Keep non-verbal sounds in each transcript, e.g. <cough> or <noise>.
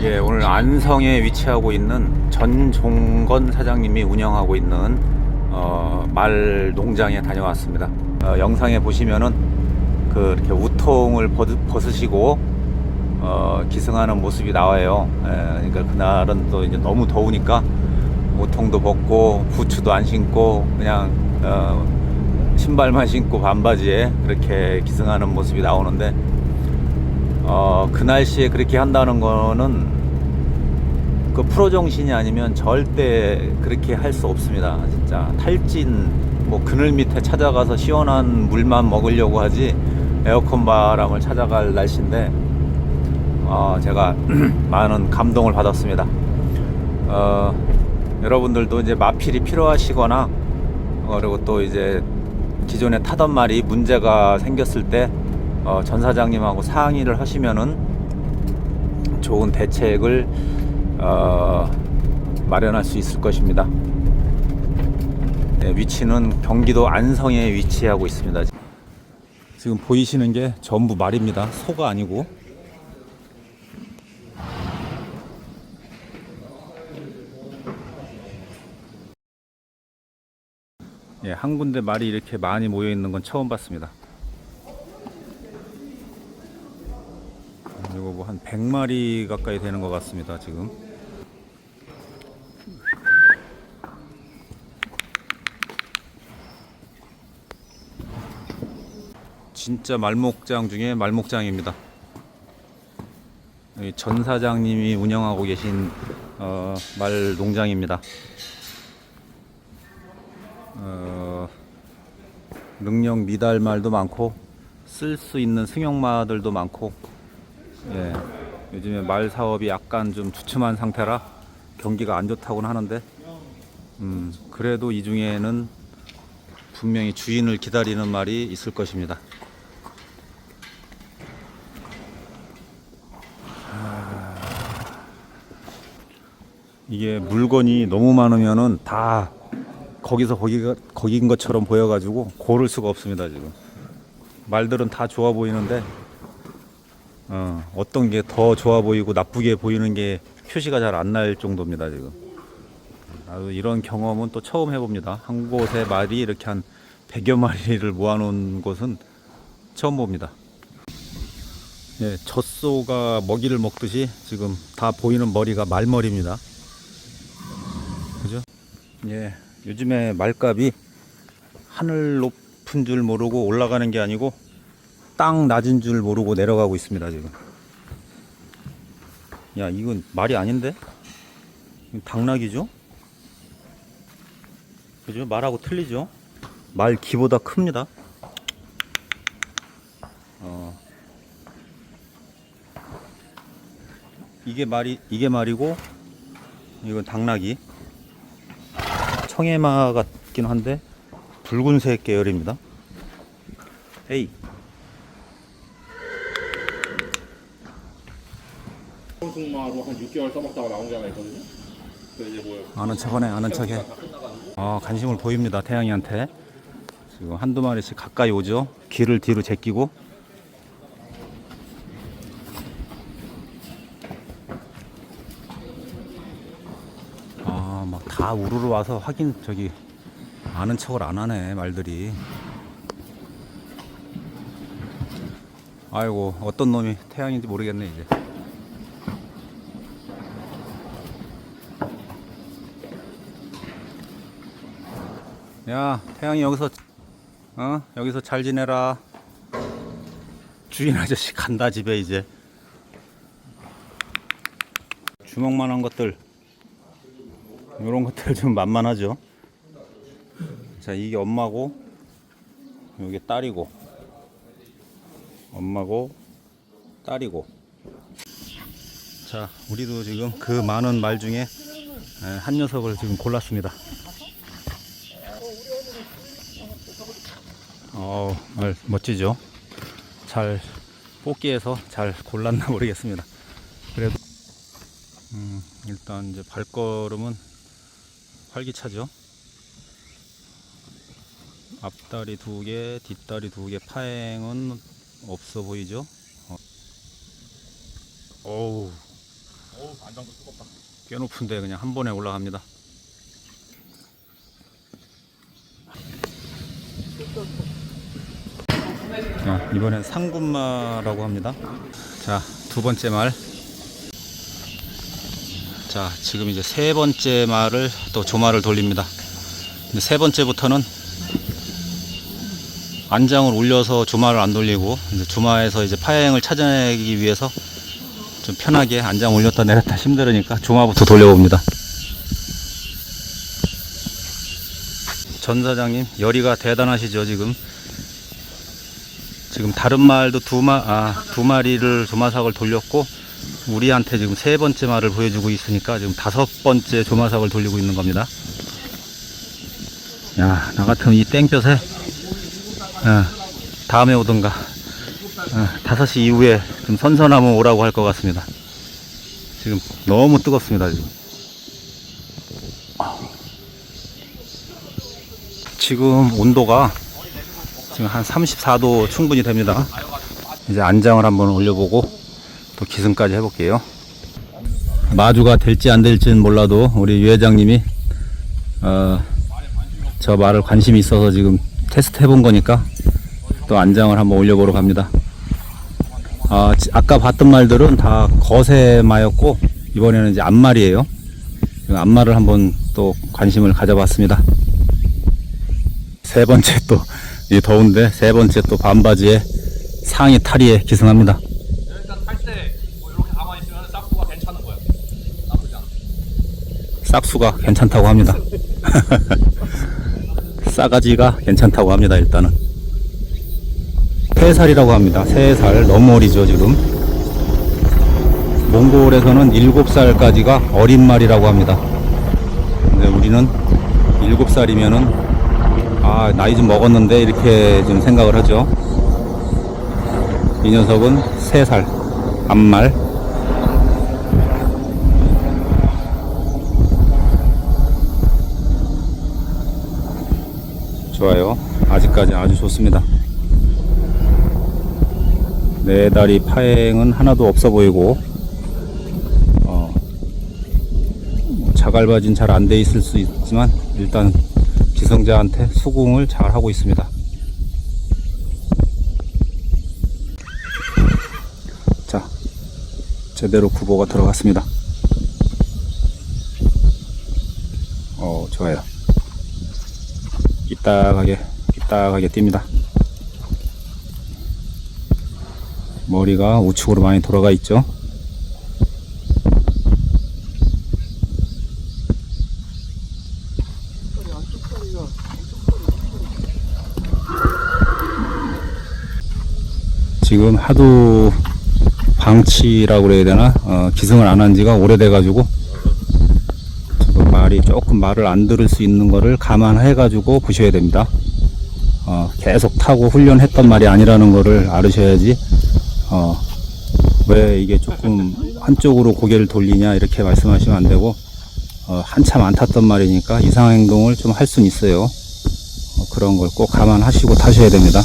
예, 오늘 안성에 위치하고 있는 전종건 사장님이 운영하고 있는 어, 말 농장에 다녀왔습니다. 어, 영상에 보시면은 그 이렇게 우통을 벗, 벗으 시고 어, 기승하는 모습이 나와요. 예, 그러니까 그날은 또 이제 너무 더우니까 우통도 벗고 부츠도 안 신고 그냥 어, 신발만 신고 반바지에 그렇게 기승하는 모습이 나오는데 어, 그 날씨에 그렇게 한다는 거는 그 프로 정신이 아니면 절대 그렇게 할 수 없습니다. 진짜 탈진 뭐 그늘 밑에 찾아가서 시원한 물만 먹으려고 하지 에어컨 바람을 찾아갈 날씨인데 어, 제가 <clears throat> 많은 감동을 받았습니다. 어, 여러분들도 이제 마필이 필요하시거나 어, 그리고 또 이제 기존에 타던 말이 문제가 생겼을 때 어, 전 사장님하고 상의를 하시면은 좋은 대책을 어, 마련할 수 있을 것입니다. 네, 위치는 경기도 안성에 위치하고 있습니다. 지금 보이시는 게 전부 말입니다. 소가 아니고. 예, 한 군데 말이 이렇게 많이 모여 있는 건 처음 봤습니다. 뭐한 100마리 가까이 되는 것 같습니다, 지금. 진짜 말목장 중에 말목장입니다. 전 사장님이 운영하고 계신 어, 말 농장입니다. 어, 능력 미달 말도 많고 쓸 수 있는 승용마들도 많고 예, 요즘에 말 사업이 약간 좀 주춤한 상태라 경기가 안 좋다고는 하는데 음, 그래도 이 중에는 분명히 주인을 기다리는 말이 있을 것입니다. 아, 이게 물건이 너무 많으면은 다 거기서 거기가 거긴 것처럼 보여가지고 고를 수가 없습니다 지금 말들은 다 좋아 보이는데 어, 어떤 게 더 좋아 보이고 나쁘게 보이는 게 표시가 잘 안 날 정도입니다 지금. 아유, 이런 경험은 또 처음 해봅니다. 한 곳에 말이 이렇게 한 100여 마리를 모아놓은 곳은 처음 봅니다. 예, 젖소가 먹이를 먹듯이 지금 다 보이는 머리가 말머리입니다. 그죠? 예, 요즘에 말값이 하늘 높은 줄 모르고 올라가는 게 아니고 땅 낮은 줄 모르고 내려가고 있습니다 지금. 야 이건 말이 아닌데? 당나귀죠? 그죠? 말하고 틀리죠? 말 키보다 큽니다. 어. 이게 말이 이게 말이고 이건 당나귀. 청해마 같긴 한데 붉은색 계열입니다. 에이 송마로 한 6개월 써먹다가 나온 게 하나 있거든요. 그 이제 뭐 아는 척하네 아는 척해. 어, 관심을 보입니다 태양이한테. 지금 한두 마리씩 가까이 오죠? 귀를 뒤로 제끼고. 아 막 다 우르르 와서 확인 저기 아는 척을 안 하네 말들이. 아이고 어떤 놈이 태양인지 모르겠네 이제 야, 태양이 여기서 어? 여기서 잘 지내라. 주인 아저씨 간다 집에 이제. 주먹만한 것들 이런 것들 좀 만만하죠. 자, 이게 엄마고 이게 딸이고 엄마고 딸이고. 자, 우리도 지금 그 많은 말 중에 에, 한 녀석을 지금 골랐습니다. 어, 말 멋지죠? 잘 뽑기해서 잘 골랐나 <laughs> 모르겠습니다. 그래도 음, 일단 이제 발걸음은 활기차죠. 앞다리 두 개, 뒷다리 두 개, 파행은 없어 보이죠? 어. 어우, 안장도 뜨겁다. 꽤 높은데 그냥 한 번에 올라갑니다. 이번엔 상군마라고 합니다. 자, 두 번째 말. 자, 지금 이제 세 번째 말을 또 조마를 돌립니다. 세 번째부터는 안장을 올려서 조마를 안 돌리고 이제 조마에서 이제 파행을 찾아내기 위해서 좀 편하게 안장 올렸다 내렸다 힘들으니까 조마부터 돌려봅니다. 전 사장님 열의가 대단하시죠 지금. 지금 다른 말도 두 마, 아, 두 마리를 조마삭을 돌렸고 우리한테 지금 세 번째 말을 보여주고 있으니까 지금 다섯 번째 조마삭을 돌리고 있는 겁니다. 야, 나 같으면 이 땡볕에 어, 다음에 오든가 어, 5시 이후에 좀 선선하면 오라고 할 것 같습니다. 지금 너무 뜨겁습니다. 지금. 지금 온도가 지금 한 34도 충분히 됩니다. 이제 안장을 한번 올려보고 또 기승까지 해볼게요. 마주가 될지 안 될지는 몰라도 우리 유 회장님이 어, 저 말을 관심이 있어서 지금 테스트 해본 거니까 또 안장을 한번 올려보러 갑니다. 아, 지- 아까 봤던 말들은 다 거세마였고 이번에는 이제 앞말이에요. 앞말을 한번 또 관심을 가져봤습니다. 세 번째 또 이 더운데 세 번째 또 반바지에 상의 탈의에 기승합니다. 일단 탈때 뭐 이렇게 가만히 있으면 싹수가 괜찮은 거야. 나쁘지 않아. 싹수가 괜찮다고 합니다. <laughs> 싸가지가 괜찮다고 합니다. 일단은 세 살이라고 합니다. 세 살 너무 어리죠 지금. 몽골에서는 일곱 살까지가 어린 말이라고 합니다. 근데 우리는 일곱 살이면은 아 나이 좀 먹었는데 이렇게 좀 생각을 하죠. 이 녀석은 세살 암말. 좋아요. 아직까지 아주 좋습니다. 네 다리 파행은 하나도 없어 보이고, 어, 뭐 자갈바진 잘 안 돼 있을 수 있지만, 일단 기성자한테 수긍을 잘 하고 있습니다. 자, 제대로 구보가 들어갔습니다. 어, 좋아요. 삐딱하게 삐딱하게 뜁니다. 머리가 우측으로 많이 돌아가 있죠. 지금 하도 방치라고 그래야 되나 어, 기승을 안 한 지가 오래돼 가지고 그 말이 조금 말을 안 들을 수 있는 거를 감안해 가지고 보셔야 됩니다. 어, 계속 타고 훈련했던 말이 아니라는 거를 알으셔야지 어, 왜 이게 조금 한쪽으로 고개를 돌리냐 이렇게 말씀하시면 안 되고 어, 한참 안 탔던 말이니까 이상 행동을 좀 할 수는 있어요. 어, 그런 걸 꼭 감안하시고 타셔야 됩니다.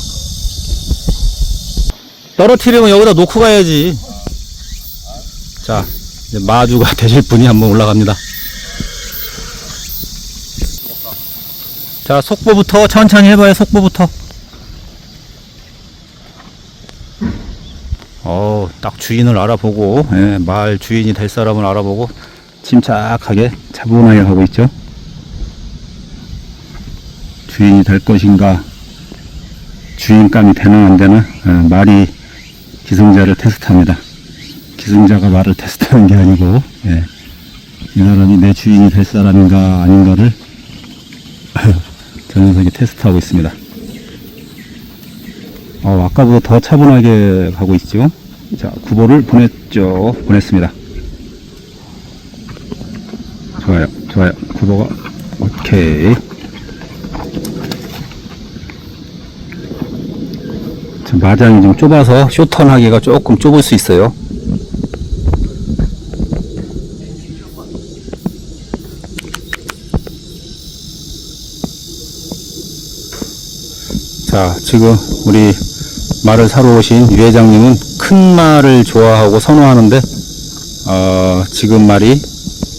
떨어뜨리면 여기다 놓고 가야지. 자, 이제 마주가 <laughs> 되실 분이 한번 올라갑니다. 자, 속보부터 천천히 해봐요, 속보부터. 어, 딱 주인을 알아보고, 예, 말 주인이 될 사람을 알아보고, 침착하게 차분하게 하고 있죠. 주인이 될 것인가, 주인감이 되나 안 되나, 예, 말이 기승자를 테스트합니다. 기승자가 말을 테스트하는 게 아니고, 예, 이 사람이 내 주인이 될 사람인가 아닌가를 <laughs> 저 녀석이 테스트하고 있습니다. 어, 아까보다 더 차분하게 가고 있죠. 자, 구보를 보냈죠. 보냈습니다. 좋아요, 좋아요. 구보가, 오케이. 마장이 좀 좁아서 쇼턴 하기가 조금 좁을 수 있어요. 자, 지금 우리 말을 사러 오신 유 회장님은 큰 말을 좋아하고 선호하는데 어, 지금 말이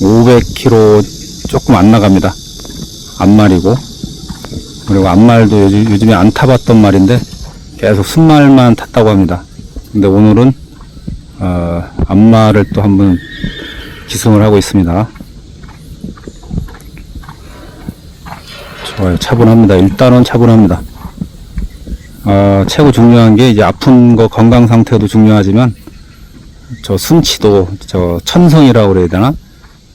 500km 조금 안 나갑니다. 앞말이고. 그리고 앞말도 요즘, 요즘에 안 타봤던 말인데 계속 순말만 탔다고 합니다. 근데 오늘은 어, 앞말을 또 한번 기승을 하고 있습니다. 좋아요. 차분합니다. 일단은 차분합니다. 어, 최고 중요한 게 이제 아픈 거 건강 상태도 중요하지만 저 순치도 저 천성이라고 그래야 되나?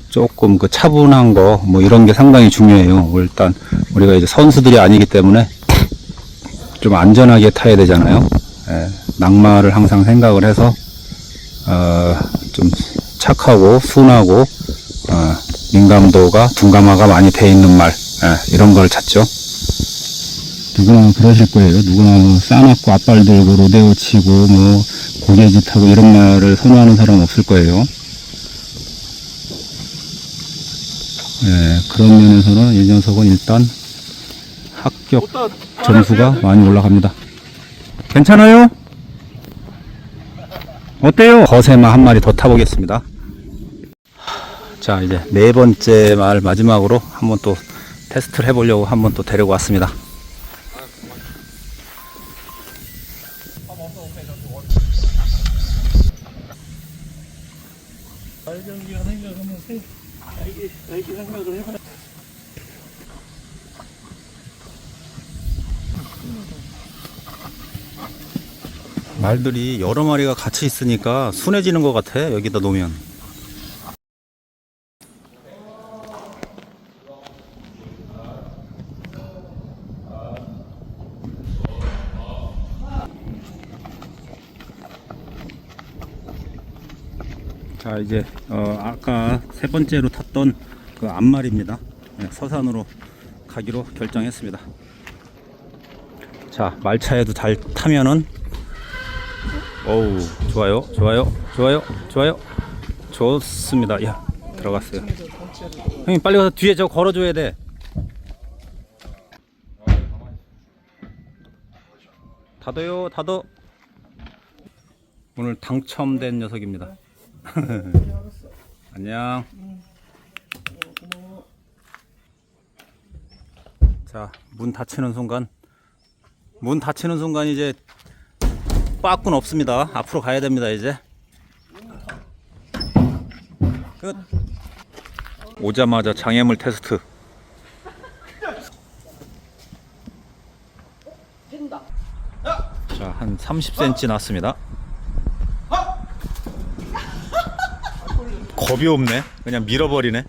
조금 그 차분한 거 뭐 이런 게 상당히 중요해요. 일단 우리가 이제 선수들이 아니기 때문에 좀 안전하게 타야 되잖아요. 예, 낙마를 항상 생각을 해서 어, 좀 착하고 순하고 어, 민감도가 둔감화가 많이 돼 있는 말 예, 이런 걸 찾죠. 누구나 그러실 거예요. 누구나 뭐 싸납고 앞발 들고 로데오 치고 뭐 고개짓하고 이런 말을 선호하는 사람은 없을 거예요. 예, 그런 면에서는 이 녀석은 일단 합격 점수가 많이 올라갑니다. 괜찮아요? 어때요? 거세마 한 마리 더 타보겠습니다. 자, 이제 네 번째 말 마지막으로 한번 또 테스트를 해보려고 한번 또 데리고 왔습니다. 말들이 여러 마리가 같이 있으니까 순해지는 것 같아 여기다 놓으면. 자 이제 어, 아까 세 번째로 탔던 그 앞말입니다. 네, 서산으로 가기로 결정했습니다. 자 말차에도 잘 타면은 어우 좋아요 좋아요 좋아요 좋아요. 좋습니다. 야 들어갔어요. 형님 빨리 가서 뒤에 저 걸어줘야 돼. 닫아요 닫어 오늘 당첨된 녀석입니다. <laughs> 안녕. 자문 닫히는 순간 문 닫히는 순간 이제 빠꾼 없습니다. 앞으로 가야 됩니다, 이제. 끝. 오자마자 장애물 테스트. 자, 한 30cm 났습니다. 겁이 없네. 그냥 밀어버리네.